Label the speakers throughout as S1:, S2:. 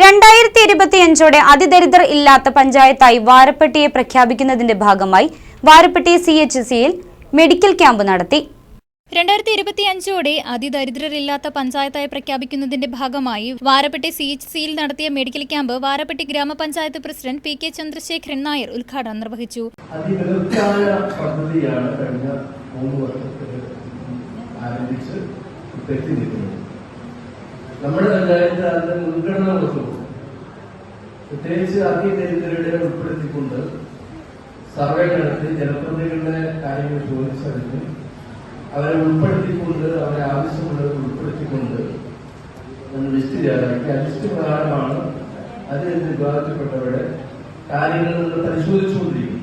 S1: രണ്ടായിരത്തി ഇരുപത്തിയഞ്ചോടെ അതിദരിദ്രർ ഇല്ലാത്ത പഞ്ചായത്തായി വാരപ്പെട്ടിയെ പ്രഖ്യാപിക്കുന്നതിന്റെ ഭാഗമായി വാരപ്പെട്ടി സി എച്ച് സിയിൽ മെഡിക്കൽ ക്യാമ്പ് നടത്തി.
S2: രണ്ടായിരത്തി ഇരുപത്തി അഞ്ചോടെ അതിദരിദ്രരില്ലാത്ത പഞ്ചായത്തായി പ്രഖ്യാപിക്കുന്നതിന്റെ ഭാഗമായി വാരപ്പെട്ടി സി എച്ച് സിയിൽ നടത്തിയ മെഡിക്കൽ ക്യാമ്പ് വാരപ്പെട്ടി ഗ്രാമപഞ്ചായത്ത് president P K Chandrasekharan Nair ഉദ്ഘാടനം നിർവഹിച്ചു.
S3: ആരംഭിച്ച് നമ്മുടെ പഞ്ചായത്ത് അതിന്റെ മുൻഗണന കൊടുത്തു പ്രത്യേകിച്ച് അതിദരിദ്രരുടെ ഉൾപ്പെടുത്തിക്കൊണ്ട് സർവേ നടത്തി ജനപ്രതിനിധികളുടെ കാര്യങ്ങൾ ചോദിച്ചറിഞ്ഞ് അവരെ ഉൾപ്പെടുത്തിക്കൊണ്ട് അവരെ ആവശ്യമുള്ളത് ഉൾപ്പെടുത്തിക്കൊണ്ട് ലിസ്റ്റ് തയ്യാറാക്കി ആ ലിസ്റ്റ് പ്രകാരമാണ് അതിൽ വിഭാഗത്തിൽപ്പെട്ടവരുടെ കാര്യങ്ങൾ നമ്മൾ പരിശോധിച്ചുകൊണ്ടിരിക്കും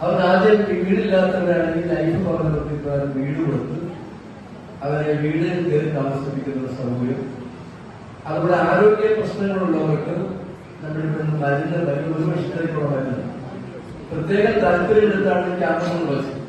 S3: അവർ ആദ്യം വീടില്ലാത്തവരാണെങ്കിൽ ലൈഫ് പ്രകാരം വീട് കൊടുത്ത് അവരെ വീട് കയറി താമസിപ്പിക്കുന്ന സൗകര്യം അതുപോലെ ആരോഗ്യ പ്രശ്നങ്ങളുള്ളവർക്ക് നമ്മുടെ മരുന്ന് മരുന്ന് ഒരു വർഷത്തേക്കുള്ള മരുന്ന് പ്രത്യേക താല്പര്യം എടുത്താണ് ക്യാമ്പുകൾ വെച്ചത്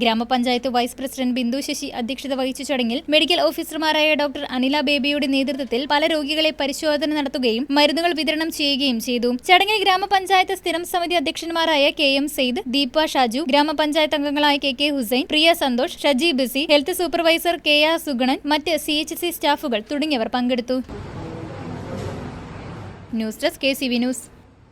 S2: ഗ്രാമപഞ്ചായത്ത് വൈസ് പ്രസിഡന്റ് ബിന്ദു ശശി അധ്യക്ഷത വഹിച്ച ചടങ്ങിൽ മെഡിക്കൽ ഓഫീസർമാരായ ഡോക്ടർ അനില ബേബിയുടെ നേതൃത്വത്തിൽ പല രോഗികളെ പരിശോധന നടത്തുകയും മരുന്നുകൾ വിതരണം ചെയ്യുകയും ചെയ്തു. ചടങ്ങിൽ ഗ്രാമപഞ്ചായത്ത് സ്ഥിരം സമിതി അധ്യക്ഷന്മാരായ കെ എം സെയ്ദ് ദീപ ഷാജു ഗ്രാമപഞ്ചായത്ത് അംഗങ്ങളായ K K Hussain Priya Santhosh Shaji B C health supervisor K R Suganan മറ്റ് സി എച്ച് സി സ്റ്റാഫുകൾ തുടങ്ങിയവർ പങ്കെടുത്തു. News desk K C V news.